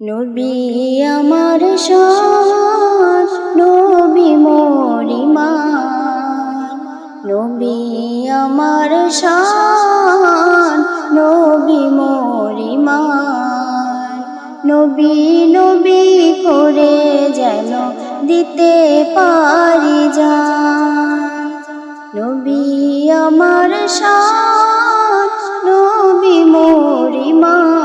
নবী আমার শান নবী মরিমান নবী আমার শান নবী মরিমান নবী নবী করে যেন দিতে পারি যান। নবী আমার শান নবী মরিমান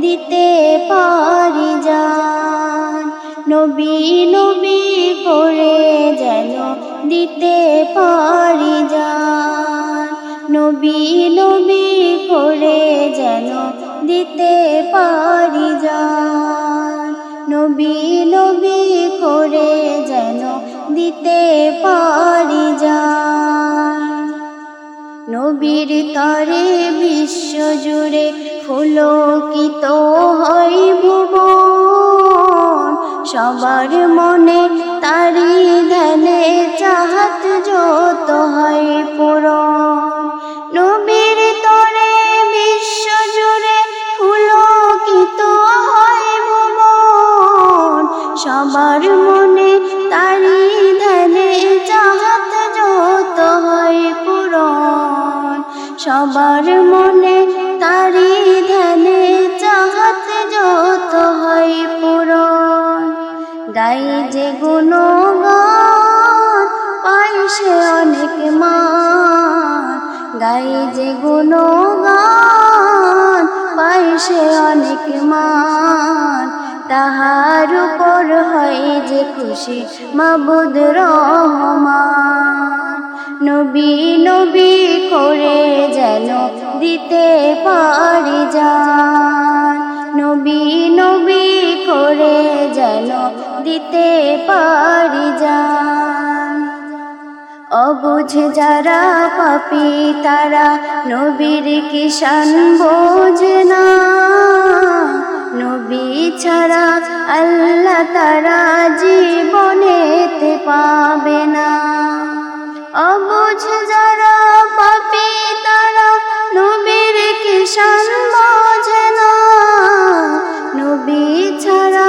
দিতে পারি যান নবী নবী করে যেন দিতে পারি যান নবী নবী করে যেন দিতে পারি যান নবী নবী করে যেন দিতে পারি যান নবীর তরে বিশ্ব জুড়ে ফুলকিত হয় ভুবন। সবার মনে তারি ধ্যানে চাহাত যত হয় পূরণ। নবীর তরে বিশ্ব জুড়ে ফুলকিত হয় ভুবন। সবার মনে তারি ধ্যানে সবার মনে তারি ধ্যানে চাহাত যত হয় পূরণ। গাই যে গুণগান পাই সে অনেক মান। গাই যে গুণগান পাই সে অনেক মান। তাহার উপর হয় যে খুশি মাবুদ রহমান। নবী নবী করে যেন দিতে পারি যান। নবী নবী করে যেন দিতে পারি যান। অবুঝ যারা পাপি, তারা নবীর কিষান বোঝে না। নবী ছাড়া আল্লাহ তারা জীবনেতে যারা পাপি তারা নবীর কিষান বোঝে ছাড়া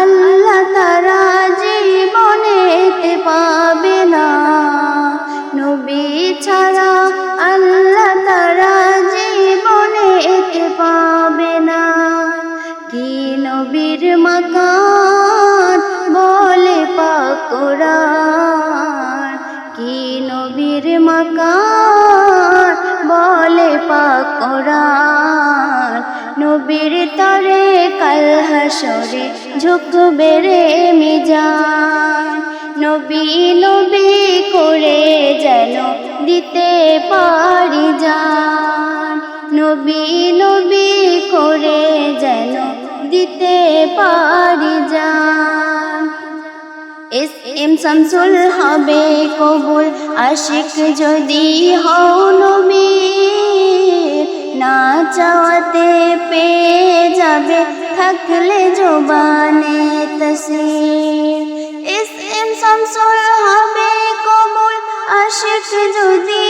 আল্লাহ তারা জীবনেতে পাবে না। নবী ছাড়া আল্লাহ তারা জীবনেতে পাবে না। কি নবীর মাকান বলে পাকুরান কি নবীর মাকান বলে পাকুরান নবীর তরে কাল হাসরে রে মিজান। নবী নবী করে যেন দিতে পারি যান নবী নবী করে যেন দিতে পারি যান এস এম শামসুল হবে কবুল, আশিক যদি হও নবীর না চাওয়াতে পেয়ে যাবে, থাকলে জবানে তসির এস এম শামসুল হবে কবুল, আশিক যদি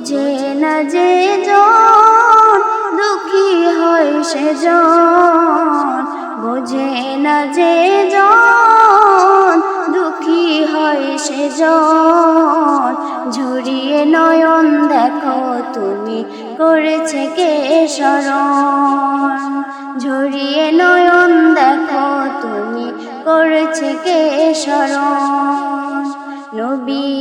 বোঝে না যে জন, দুঃখী হয় সে জন। বোঝে না যে জন, দুঃখী হয় সে জন। ঝরিয়ে নয়ন দেখো তুমি, করেছে কে শরণ ঝরিয়ে নয়ন দেখো তুমি, করেছে কে শরণ নবী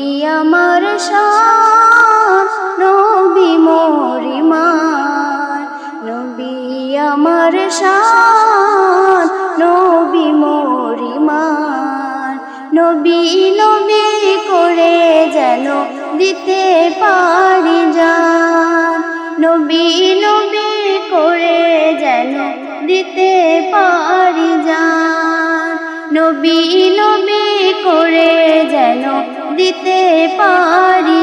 শান নবী মরিমান নবী নবী করে যেন দিতে পারি যান নবী নবী করে যেন দিতে পারি যান নবী নবী করে যেন দিতে পারি